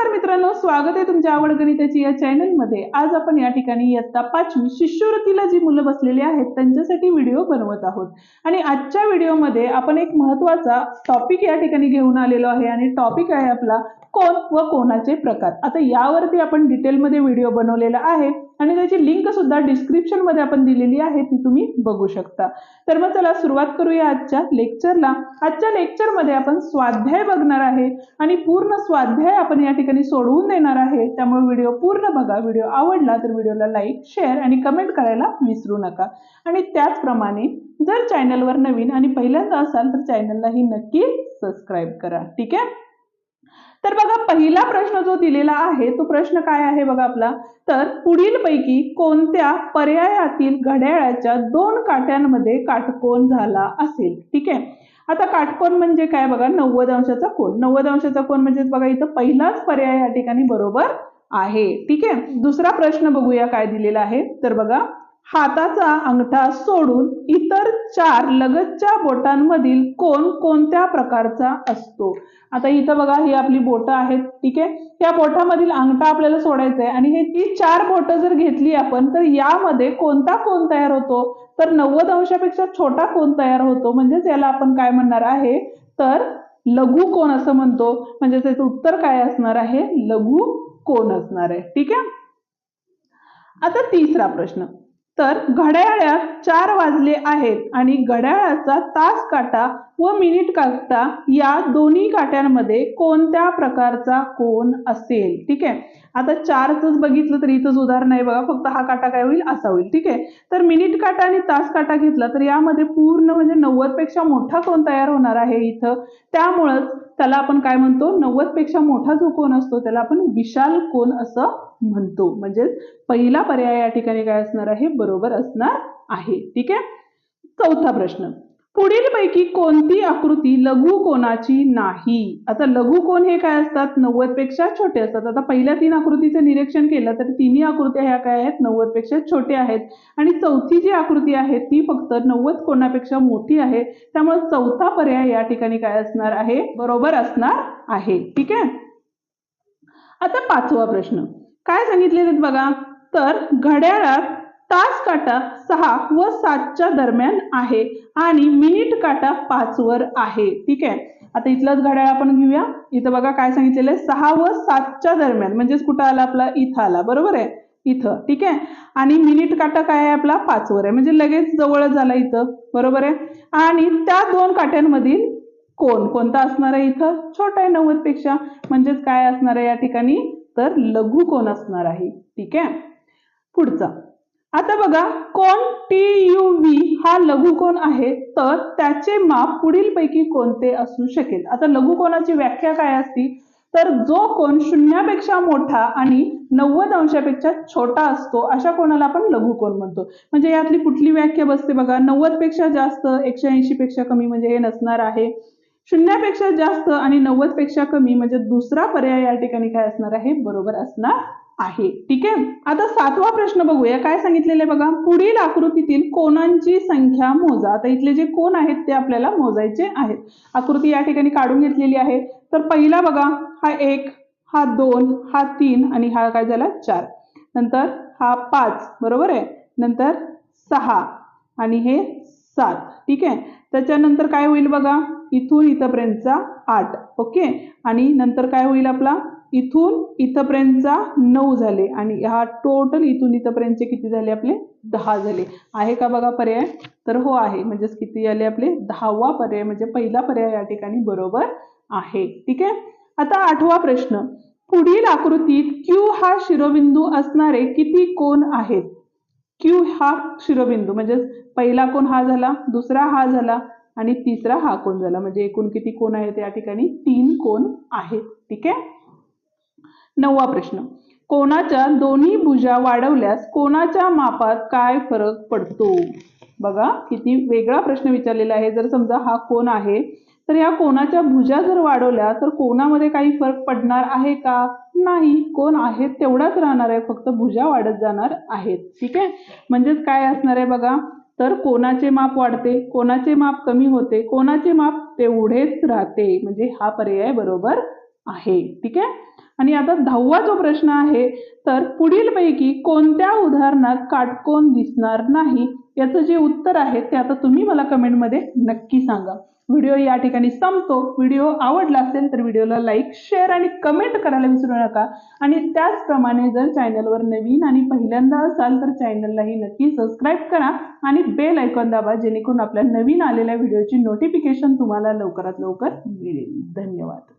नमस्कार मित्रांनो स्वागत आहे तुमच्या आवड गणिताची या चॅनलमध्ये आज आपण या ठिकाणी इयत्ता पाचवी शिष्यवृत्तीला जी मुलं बसलेली आहेत त्यांच्यासाठी व्हिडिओ बनवत आहोत. आणि आजच्या व्हिडिओमध्ये आपण एक महत्त्वाचा टॉपिक या ठिकाणी घेऊन आलेलो आहे आणि टॉपिक आहे आपला कोण व कोणाचे प्रकार. आता यावरती आपण डिटेलमध्ये व्हिडिओ बनवलेला आहे. आणि त्याची लिंक सुद्धा डिस्क्रिप्शनमध्ये आपण दिलेली आहे ती तुम्ही बघू शकता. तर मग चला सुरुवात करूया आजच्या लेक्चरला आजच्या लेक्चरमध्ये आपण स्वाध्याय बघणार आहे आणि पूर्ण स्वाध्याय आपण या ठिकाणी सोडवून देणार आहे. त्यामुळे व्हिडिओ पूर्ण बघा. व्हिडिओ आवडला तर व्हिडिओला लाईक शेअर आणि कमेंट करायला विसरू नका. आणि त्याचप्रमाणे जर चॅनलवर नवीन आणि पहिल्यांदा असाल तर चॅनललाही नक्की सबस्क्राईब करा. ठीक आहे? तर बघा पहिला प्रश्न जो दिलेला आहे तो प्रश्न काय आहे बघा आपला? तर पुढील पैकी कोणत्या पर्यायातील घड्याळाच्या दोन काट्यांमध्ये काटकोन झाला असेल? ठीक आहे? आता काटकोन म्हणजे काय बघा? नव्वद अंशाचा कोण नव्वद अंशाचा कोण म्हणजे बघा इथं पहिलाच पर्याय या ठिकाणी बरोबर आहे. ठीक आहे? दुसरा प्रश्न बघूया काय दिलेला आहे. तर बघा हाताचा अंगठा सोडून इतर चार लगतच्या बोटांमधील कोण कोणत्या प्रकारचा असतो? आता इथं बघा ही आपली बोटं आहेत ठीक आहे? त्या बोटामधील अंगठा आपल्याला सोडायचा आहे आणि हे ती चार बोटं जर घेतली आपण तर यामध्ये कोणता कोण तयार होतो? तर नव्वद अंशापेक्षा छोटा कोण तयार होतो? म्हणजेच याला आपण काय म्हणणार आहे? तर लघु कोण असं म्हणतो. म्हणजे त्याचं उत्तर काय असणार आहे? लघु कोण असणार आहे? ठीक आहे? आता तिसरा प्रश्न. तर घड्याळात चार वाजले आहेत आणि घड्याळाचा तास काटा व मिनिट काटा या दोन्ही काट्यांमध्ये कोणत्या प्रकारचा कोण असेल? ठीक आहे? आता चारच बघितलं तर इथंच उदाहरण आहे बघा फक्त हा काटा काय होईल? असा होईल. ठीक आहे? तर मिनिट काटा आणि तास काटा घेतला तर यामध्ये पूर्ण म्हणजे नव्वदपेक्षा मोठा कोण तयार होणार आहे इथं. त्यामुळंच त्याला आपण काय म्हणतो? नव्वदपेक्षा मोठा जो कोण असतो त्याला आपण विशाल कोण असं म्हणतो. म्हणजेच पहिला पर्याय या ठिकाणी काय असणार आहे? बरोबर असणार आहे. ठीक आहे? चौथा प्रश्न. पुढील पैकी कोणती आकृती लघु कोणाची नाही? आता लघु कोण हे काय असतात? नव्वदपेक्षा छोटे असतात. आता पहिल्या तीन आकृतीचं निरीक्षण केलं तर तिन्ही आकृत्या ह्या काय आहेत? नव्वदपेक्षा छोट्या आहेत. आणि चौथी जी आकृती आहे ती फक्त नव्वद कोणापेक्षा मोठी आहे. त्यामुळे चौथा पर्याय या ठिकाणी काय असणार आहे? बरोबर असणार आहे. ठीक आहे? आता पाचवा प्रश्न. काय सांगितलेले बघा? तर घड्याळात तास काटा सहा व सातच्या दरम्यान आहे आणि मिनिट काटा पाच वर आहे. ठीक आहे? आता इथलंच घड्याळ आपण घेऊया. इथं बघा काय सांगितलेलं आहे. सहा व सातच्या दरम्यान म्हणजेच कुठं आला आपला? इथं आला. बरोबर आहे? इथं. ठीक आहे? आणि मिनिट काटा काय आहे आपला? पाच वर आहे. म्हणजे लगेच जवळच झाला इथं. बरोबर आहे? आणि त्या दोन काट्यांमधील कोण? कोणता असणार आहे इथं? छोटा आहे नव्वदपेक्षा म्हणजेच काय असणार आहे या ठिकाणी? तर लघु कोण असणार आहे? ठीक आहे? पुढचा. आता बघा कोण? टी यू व्ही हा लघुकोन आहे? तर त्याचे माप पुढील पैकी कोणते असू शकेल? आता लघुकोनाची व्याख्या काय असती? तर जो कोण शून्यापेक्षा मोठा आणि नव्वद अंशापेक्षा छोटा असतो अशा कोणाला आपण लघुकोन म्हणतो. म्हणजे यातली कुठली व्याख्या बसते बघा? नव्वदपेक्षा जास्त एकशे ऐंशी पेक्षा कमी म्हणजे हे नसणार आहे. शून्यापेक्षा जास्त आणि नव्वदपेक्षा कमी म्हणजे दुसरा पर्याय या ठिकाणी काय असणार आहे? बरोबर असणार आहे. ठीक आहे? आता सातवा प्रश्न बघूया. काय सांगितलेले बघा? पुढील आकृतीतील कोणांची संख्या मोजा. आता इथले जे कोण आहेत ते आपल्याला मोजायचे आहेत. आकृती या ठिकाणी काढून घेतलेली आहे. तर पहिला बघा. हा एक हा दोन हा तीन आणि हा काय झाला? चार. नंतर हा पाच. बरोबर आहे? नंतर सहा. आणि हे सात ठीक आहे? त्याच्यानंतर काय होईल बघा? इथून इथंपर्यंतचा आठ. ओके? आणि नंतर काय होईल आपला? इथून इथंपर्यंतचा नऊ झाले. आणि हा टोटल इथून इथंपर्यंतचे किती झाले आपले? दहा झाले. आहे का बघा पर्याय? तर हो आहे. म्हणजेच किती आले आपले? दहावा पर्याय. म्हणजे पहिला पर्याय या ठिकाणी बरोबर आहे. ठीक आहे? आता आठवा प्रश्न. पुढील आकृतीत क्यू हा शिरोबिंदू असणारे किती कोण आहेत? क्यू हा शिरोबिंदू म्हणजे पहिला कोण हा झाला दुसरा हा झाला आणि तिसरा हा कोण झाला. म्हणजे एकूण किती कोण आहेत या ठिकाणी? तीन कोण आहेत. ठीक आहे? नववा प्रश्न. कोणाच्या दोन्ही भुजा वाढवल्यास कोणाच्या मापात काय फरक पडतो? बघा किती वेगळा प्रश्न विचारलेला आहे. जर समजा हा कोण आहे तर या कोणाच्या भुजा जर वाढवल्या तर कोणामध्ये काही फरक पडणार आहे का? नाही कोण आहेत तेवढाच राहणार आहे फक्त भुजा वाढत जाणार आहेत. ठीक आहे? म्हणजेच काय असणार आहे बघा? तर कोणाचे माप वाढते? कोणाचे माप कमी होते? कोणाचे माप तेवढेच राहते? म्हणजे हा पर्याय बरोबर आहे. ठीक आहे? आणि आता दहावा जो प्रश्न आहे तर पुढीलपैकी कोणत्या उदाहरणात काटकोन दिसणार नाही? याचं जे उत्तर आहे ते आता तुम्ही मला कमेंटमध्ये नक्की सांगा. व्हिडिओ या ठिकाणी संपतो. व्हिडिओ आवडला असेल तर व्हिडिओला लाईक शेअर आणि कमेंट करायला विसरू नका. आणि त्याचप्रमाणे जर चॅनलवर नवीन आणि पहिल्यांदा असाल तर चॅनललाही नक्की सबस्क्राईब करा आणि बेल ऐकून दाबा जेणेकरून आपल्या नवीन आलेल्या व्हिडिओची नोटिफिकेशन तुम्हाला लवकरात लवकर मिळेल. धन्यवाद.